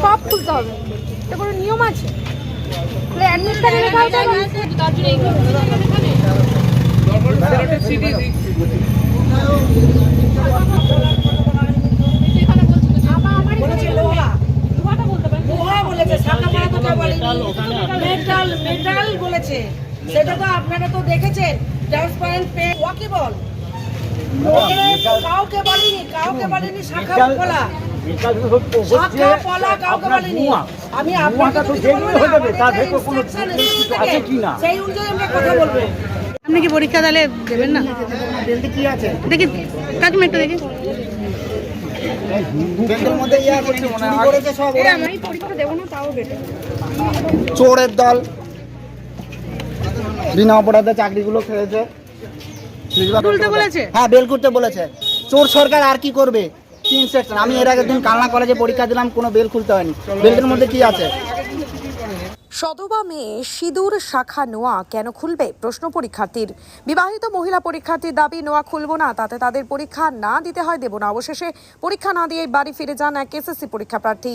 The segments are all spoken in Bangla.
সব খুলতে হবে। এটা কোনো নিয়ম আছে? তাহলে অ্যাডমিট লেখা বলেছে সাদা মারা তো কেউ বলেনি মেটাল মেটাল বলেছে। সেটা তো আপনারা তো দেখেছেন। ট্রান্সপারেন্ট পে ওয়াকেবল কাউকে বলেনি কাউকে বলেনি শাখা ফলা আমি একটা আপনি কি পরীক্ষা তাহলে দেবেন না? দেখি কাকিমারটা দেখি। আমি পরীক্ষা দেবো না তাও বেটার চোরের দল। বিনা অপরাধে চাকরিগুলো খেয়েছে। হ্যাঁ বেল করতে বলেছে। চোর সরকার আর কি করবে? কি ইনস্ট্রাকশন আমি এর আগের দিন কালনা কলেজে পরীক্ষা দিলাম, কোনো বেল খুলতে হয়নি। বেলের মধ্যে কি আছে? সদবা মেয়ে সিঁদুর, শাখা, নোয়া কেন খুলবে? প্রশ্ন পরীক্ষার্থীর। বিবাহিত মহিলা পরীক্ষার্থীর দাবি, নোয়া খুলব না, তাতে তাদের পরীক্ষা না দিতে হয়, দেব না। অবশেষে পরীক্ষা না দিয়েই বাড়ি ফিরে যান এক এসএসসি পরীক্ষা প্রার্থী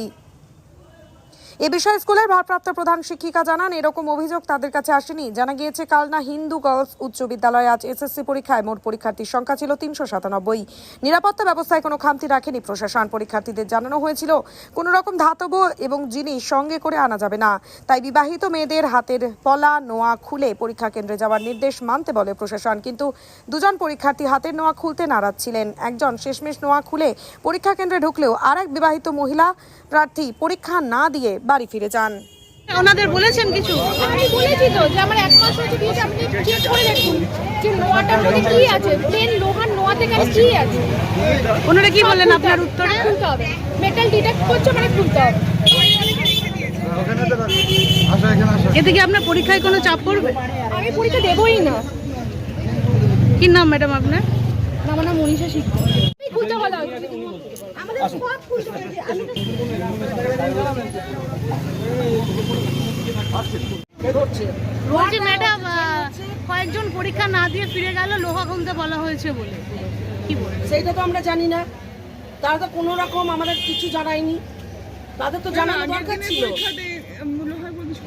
এ বিষয়ে স্কুলের ভারপ্রাপ্ত প্রধান শিক্ষিকা জানান, এরকম অভিযোগ তাদের কাছে আসেনি। জানা গিয়েছে, কালনা হিন্দু গার্লস উচ্চ বিদ্যালয়ে আজ এসএসসি পরীক্ষায় মোট পরীক্ষার্থীর সংখ্যা ছিল তিনশো সাতানব্বই। নিরাপত্তা ব্যবস্থায় কোনো খামতি রাখেনি প্রশাসন। পরীক্ষার্থীদের জানানো হয়েছিল, কোনো রকম ধাতব এবং জিনিস সঙ্গে করে আনা যাবে না। তাই বিবাহিত মেয়েদের হাতের পলা, নোয়া খুলে পরীক্ষা কেন্দ্রে যাওয়ার নির্দেশ মানতে বলে প্রশাসন। কিন্তু দুজন পরীক্ষার্থী হাতের নোয়া খুলতে নারাজ ছিলেন। একজন শেষমেশ নোয়া খুলে পরীক্ষা কেন্দ্রে ঢুকলেও আর এক বিবাহিত মহিলা প্রার্থী পরীক্ষা না দিয়ে বাড়ি ফিরে যান। ওনাদের বলেছেন কিছু? আমি বলেছি তো যে আমার এক মাস হয়েছে দিয়েছে আপনি চেক করে দেখুন যে নোয়াটার মধ্যে কি আছে প্লেন লোহার নোয়াতে কেন কি আছে? ওনারা কি বললেন আপনার উত্তরে? খুলতে হবে মেটাল ডিটেক্ট করছে মানে খুলতে হবে। এতে কি আপনার পরীক্ষায় কোনো চাপ পড়বে? আমি পরীক্ষা দেবই না। কি নাম ম্যাডাম আপনার? আমার নাম মনীষা শিখব খুলতে বলা হচ্ছে। আমাদের সব খুলতে আমি তো- বলছি ম্যাডাম কয়েকজন পরীক্ষা না দিয়ে ফিরে গেল লোহা গুনতে বলা হয়েছে বলে। কি বলে সেইটা তো আমরা জানি না। তারা তো কোনো রকম আমাদের কিছু জানায়নি। তাদের তো জানানো দরকার ছিল।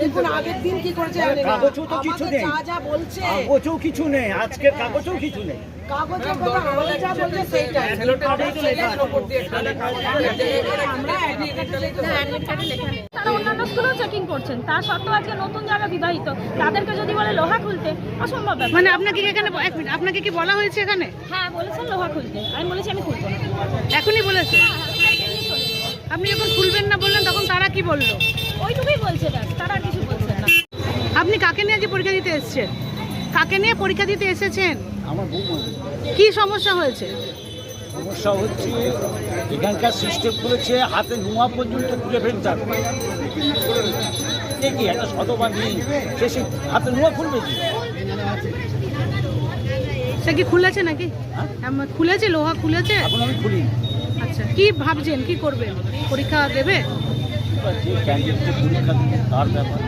দেখুন আগের দিন কি করেছে জানি না। কাগজও তো কিছু নেই। যা যা বলছে। কাগজও কিছু নেই আজকের কাগজও কিছু নেই। কাগজের কথা যা বলছে সেইটাই তারা অন্যান্য স্কুলেও চেকিং করছেন। তা সত্ত্বেও আজকে নতুন যারা বিবাহিত তাদেরকে যদি বলে লোহা খুলতে অসম্ভব মানে আপনাকে কি এখানে এক মিনিট আপনাকে কি বলা হয়েছে এখানে? হ্যাঁ বলেছেন লোহা খুলতে। আমি বলেছি আমি খুলবো এখনই বলেছে। আপনি যখন খুলবেন না বললেন তখন তারা কি বলল? ওইটুকুই বলছে ব্যাস তারা কিছু বলছেন না। আপনি কাকে নিয়ে আজকে পরীক্ষা দিতে এসেছেন? কাকে নিয়ে পরীক্ষা দিতে এসেছেন? আমার কি সমস্যা হয়েছে? সমস্যা হচ্ছে এখানকার সিস্টেম করেছে হাতে নোয়া পর্যন্ত খুলে ফেলতে হবে। কি একটা শতবা নেই? সে সে হাতে নোয়া খুলবে কি? সে কি খুলেছে নাকি? আম- খুলেছে লোহা খুলেছে? এখন আমি খুলি আচ্ছা কি ভাবছেন? কি করবেন? পরীক্ষা দেবে? যে ক্যান্ডিডেটকে পরীক্ষা দিবে তার ব্যাপার।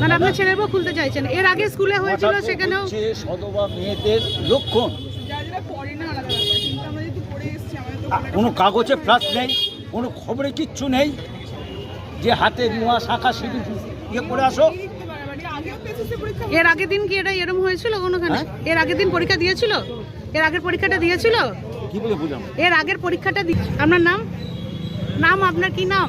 মানে আপনার ছেলের বউ খুলতে চাইছেন এর আগে স্কুলে হয়েছিল সেখানেও সদবা মেয়েদের লক্ষণ। আ, কোনো কাগজে প্লাস নেই কোনো খবরে কিচ্ছু নেই। যে হাতে নোয়া শাখা সিঁদুর ইয়ে করে আসো। এর আগের দিন কি এটা এরকম হয়েছিল কোনোখানে? হ্যাঁ? এর আগের দিন পরীক্ষা দিয়েছিল? এর আগের পরীক্ষাটা দিয়েছিল? কি বলে বুঝলাম এর আগের পরীক্ষাটা দি- আপনার নাম? নাম আপনার কি নাম?